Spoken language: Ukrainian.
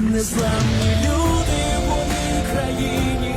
Незламні люди в моїй країні,